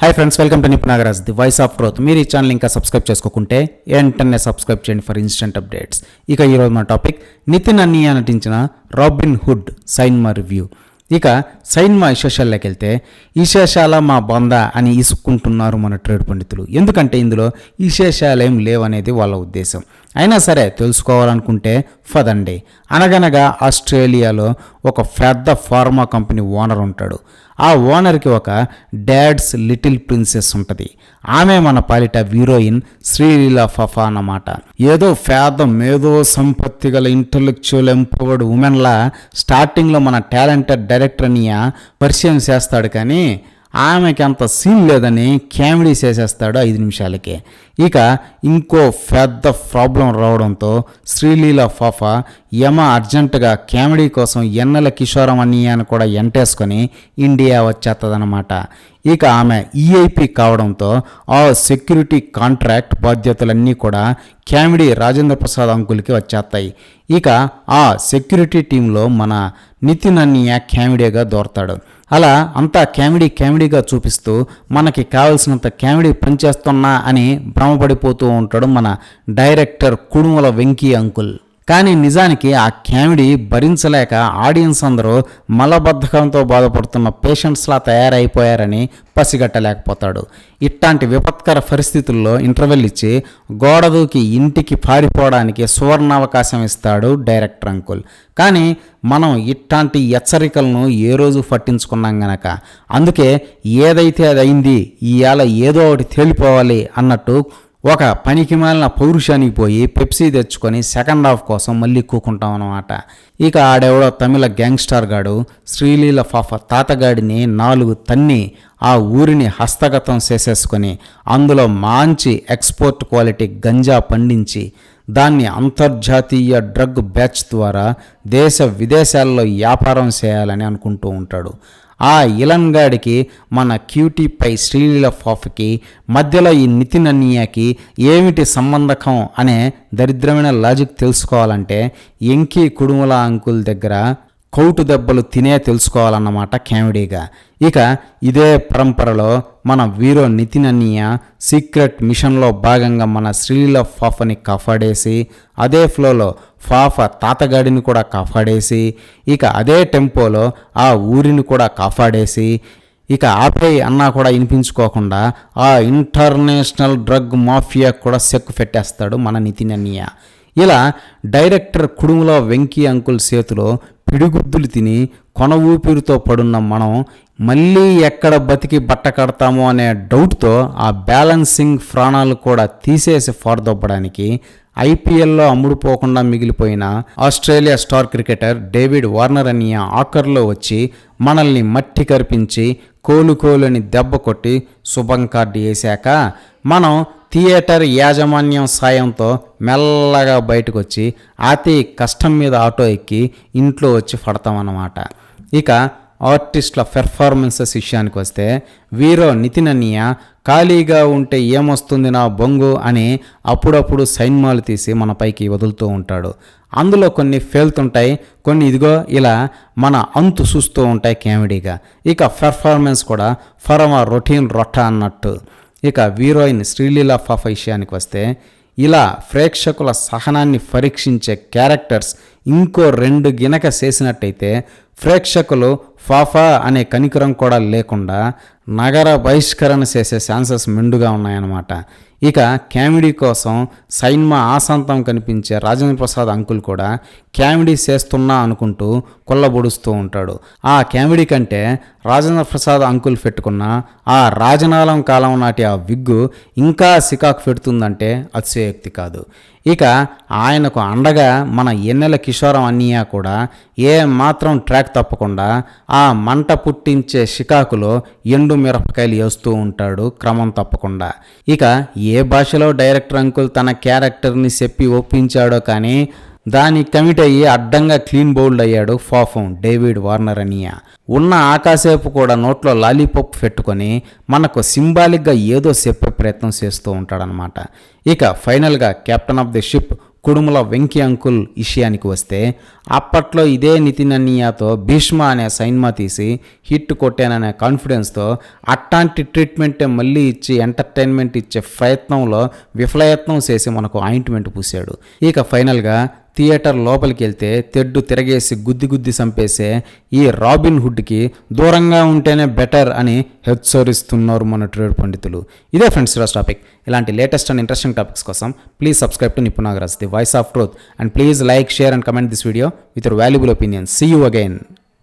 Hi friends welcome to నిప్ Nagaraj the voice of growth మీరు ఈ channel ఇంకా subscribe చేసుకోకుంటే వెంటనే సబ్స్క్రైబ్ చేయండి ఫర్ ఇన్స్టెంట్ అప్డేట్స్ ఇక ఈరోజు మన టాపిక్ నితిన్ అన్నయ్య నటించిన రాబిన్ హుడ్ సైన్మా రివ్యూ ఇక సైన్మా విశేషాల్లోకి వెళ్తే విశేషాల మా బొంద అని ఇసుక్కుంటున్నారు మన ట్రేడ్ పండితులు. ఎందుకంటే ఇందులో విశేషాలేం లేవనేది వాళ్ళ ఉద్దేశం. అయినా సరే తెలుసుకోవాలనుకుంటే ఫదండి అనగనగా ఆస్ట్రేలియాలో ఒక పెద్ద ఫార్మా కంపెనీ ఓనర్ ఉంటాడు. ఆ ఓనర్కి ఒక డాడ్స్ లిటిల్ ప్రిన్సెస్ ఉంటుంది. ఆమె మన పాలిట హీరోయిన్ శ్రీలీల ఫఫా అన్నమాట. ఏదో పేద మేధో సంపత్తి గల ఇంటలెక్చువల్ ఎంపవర్డ్ ఉమెన్లా స్టార్టింగ్లో మన టాలెంటెడ్ డైరెక్టర్ని పరిచయం చేస్తాడు కానీ ఆమెకి అంత సీన్ లేదని కామెడీ చేసేస్తాడు ఐదు నిమిషాలకే. ఇక ఇంకో పెద్ద ప్రాబ్లం రావడంతో శ్రీలీల ఫాఫా యమ అర్జెంటుగా కామెడీ కోసం ఎన్నెల కిషోరం అని కూడా ఎంటేసుకొని ఇండియా వచ్చేస్తుందన్నమాట ఇక ఆమె ఈఐపి కావడంతో ఆ సెక్యూరిటీ కాంట్రాక్ట్ బాధ్యతలన్నీ కూడా కామెడీ రాజేంద్ర ప్రసాద్ అంకుల్కి వచ్చేస్తాయి. ఇక ఆ సెక్యూరిటీ టీంలో మన నితిన్ అన్నయ్య కామెడీగా దోరతాడు. అలా అంతా కామెడీ కామెడీగా చూపిస్తూ మనకి కావలసినంత కామెడీ పనిచేస్తున్నా అని భ్రమపడిపోతూ ఉంటాడు మన డైరెక్టర్ కుడుముల వెంకీ అంకుల్. కానీ నిజానికి ఆ కామెడీ భరించలేక ఆడియన్స్ అందరూ మలబద్ధకంతో బాధపడుతున్న పేషెంట్స్లా తయారైపోయారని పసిగట్టలేకపోతాడు. ఇట్లాంటి విపత్కర పరిస్థితుల్లో ఇంటర్వెల్ ఇచ్చి గోడ దూకి ఇంటికి పారిపోవడానికి సువర్ణావకాశం ఇస్తాడు డైరెక్టర్ అంకుల్. కానీ మనం ఇట్లాంటి హెచ్చరికలను ఏ రోజు పట్టించుకున్నాం గనక. అందుకే ఏదైతే అది అయింది ఇవాళ ఏదో ఒకటి తేలిపోవాలి అన్నట్టు ఒక పనికి మాలిన పౌరుషానికి పోయి పెప్సీ తెచ్చుకొని సెకండ్ హాఫ్ కోసం మళ్ళీ కూకుంటాం అనమాట ఇక ఆడెవడో తమిళ గ్యాంగ్స్టార్ గాడు శ్రీలీల ఫాఫ తాతగాడిని నాలుగు తన్ని ఆ ఊరిని హస్తగతం చేసేసుకొని అందులో మంచి ఎక్స్పోర్ట్ క్వాలిటీ గంజా పండించి దాన్ని అంతర్జాతీయ డ్రగ్ బ్యాచ్ ద్వారా దేశ విదేశాల్లో వ్యాపారం చేయాలని అనుకుంటూ ఉంటాడు. ఆ ఇలంగాడికి మన క్యూటీపై శ్రీలీల ఫాఫ్కి మధ్యలో ఈ నితిన్ అన్యాకి ఏమిటి సంబంధకం అనే దరిద్రమైన లాజిక్ తెలుసుకోవాలంటే ఎంకీ కుడుముల అంకుల్ దగ్గర కౌటు దెబ్బలు తినే తెలుసుకోవాలన్నమాట కామెడీగా. ఇక ఇదే పరంపరలో మన వీరో నితిన్ అన్నయ్య సీక్రెట్ మిషన్లో భాగంగా మన శ్రీలీల ఫాఫని కాపాడేసి అదే ఫ్లోలో ఫాఫ తాతగాడిని కూడా కాపాడేసి ఇక అదే టెంపోలో ఆ ఊరిని కూడా కాపాడేసి ఇక ఆపై అన్నా కూడా వినిపించుకోకుండా ఆ ఇంటర్నేషనల్ డ్రగ్ మాఫియా కూడా సెక్కు పెట్టేస్తాడు మన నితిన్ అన్నయ్య ఇలా డైరెక్టర్ కుడుములో వెంకీ అంకుల్ చేతిలో పిడిగుద్దులు తిని కొన ఊపిరితో పడున్న మనం మళ్ళీ ఎక్కడ బతికి బట్ట కడతామో అనే డౌట్తో ఆ బ్యాలెన్సింగ్ ప్రాణాలు కూడా తీసేసి ఫారదొప్పడానికి ఐపీఎల్లో అమ్ముడుపోకుండా మిగిలిపోయిన Australia star cricketer David Warner అని ఆఖర్లో వచ్చి మనల్ని మట్టి కరిపించి కోలుకోలని దెబ్బ కొట్టి శుభం కార్డు వేశాక మనం థియేటర్ యాజమాన్యం సాయంతో మెల్లగా బయటకు వచ్చి అతి కష్టం మీద ఆటో ఎక్కి ఇంట్లో వచ్చి పడతామన్నమాట. ఇక ఆర్టిస్టుల పెర్ఫార్మెన్సెస్ విషయానికి వస్తే వీరో నితిన్ అన్నయ్య ఖాళీగా ఉంటే ఏమొస్తుంది నా బొంగు అని అప్పుడప్పుడు సైన్మాలు తీసి మన పైకి వదులుతూ ఉంటాడు. అందులో కొన్ని ఫెయిల్తుంటాయి కొన్ని ఇదిగో ఇలా మన అంతు చూస్తూ ఉంటాయి కామెడీగా. ఇక పెర్ఫార్మెన్స్ కూడా ఫరమ రొటీన్ రొట్ట అన్నట్టు. ఇక హీరోయిన్ శ్రీలీల ఫఫ విషయానికి వస్తే ఇలా ప్రేక్షకుల సహనాన్ని పరీక్షించే క్యారెక్టర్స్ ఇంకో రెండు గినక చేసినట్టయితే ప్రేక్షకులు ఫాఫా అనే కనికరం కూడా లేకుండా నగర బహిష్కరణ చేసే ఛాన్సెస్ మెండుగా ఉన్నాయన్నమాట. ఇక కామెడీ కోసం సైన్మా ఆశాంతం కనిపించే రాజేంద్ర ప్రసాద్ అంకుల్ కూడా కామెడీ చేస్తున్నా అనుకుంటూ కొల్లబొడుస్తూ ఉంటాడు. ఆ కామెడీ కంటే రాజేంద్ర ప్రసాద్ అంకుల్ పెట్టుకున్న ఆ రాజనాలం కాలం నాటి ఆ విగ్గు ఇంకా సికాకు పెడుతుందంటే అతిశయోక్తి కాదు. ఇక ఆయనకు అండగా మన ఎన్నెల కిషోరం అన్నయ్య కూడా ఏ మాత్రం ట్రాక్ తప్పకుండా ఆ మంట పుట్టించే షికాకులో ఎండు మిరపకాయలు వేస్తూ ఉంటాడు క్రమం తప్పకుండా. ఇక ఏ భాషలో డైరెక్టర్ అంకుల్ తన క్యారెక్టర్ని చెప్పి ఒప్పించాడో కానీ దాని కమిట్ అయ్యి అడ్డంగా క్లీన్ బౌల్డ్ అయ్యాడు ఫాఫం డేవిడ్ వార్నర్ అనియా. ఉన్న ఆకాశేపు కూడా నోట్లో లాలీపాప్ పెట్టుకొని మనకు సింబాలిక్గా ఏదో చెప్పే ప్రయత్నం చేస్తూ ఉంటాడనమాట ఇక ఫైనల్గా captain of the ship Kudumula Venky uncle విషయానికి వస్తే అప్పట్లో ఇదే నితిన్ అన్నయ్యతో భీష్మ అనే సైన్మా తీసి హిట్ కొట్టాననే కాన్ఫిడెన్స్తో అట్లాంటి ట్రీట్మెంటే మళ్ళీ ఇచ్చి ఎంటర్టైన్మెంట్ ఇచ్చే ప్రయత్నంలో విఫలయత్నం చేసి మనకు ఆయింట్మెంట్ పూసాడు. ఇక ఫైనల్గా థియేటర్ లోపలికి వెళ్తే తెడ్డు తిరగేసి గుద్ది గుద్ది చంపేసే ఈ రాబిన్ హుడ్కి దూరంగా ఉంటేనే బెటర్ అని హెచ్చరిస్తున్నారు మన ట్రేడ్ పండితులు. ఇదే ఫ్రెండ్స్ ఈరోజు టాపిక్. ఇలాంటి లేటెస్ట్ అండ్ ఇంట్రెస్టింగ్ టాపిక్స్ కోసం please subscribe to Nipunagaraj the voice of truth. And please like share and comment this video with your valuable opinion. See you again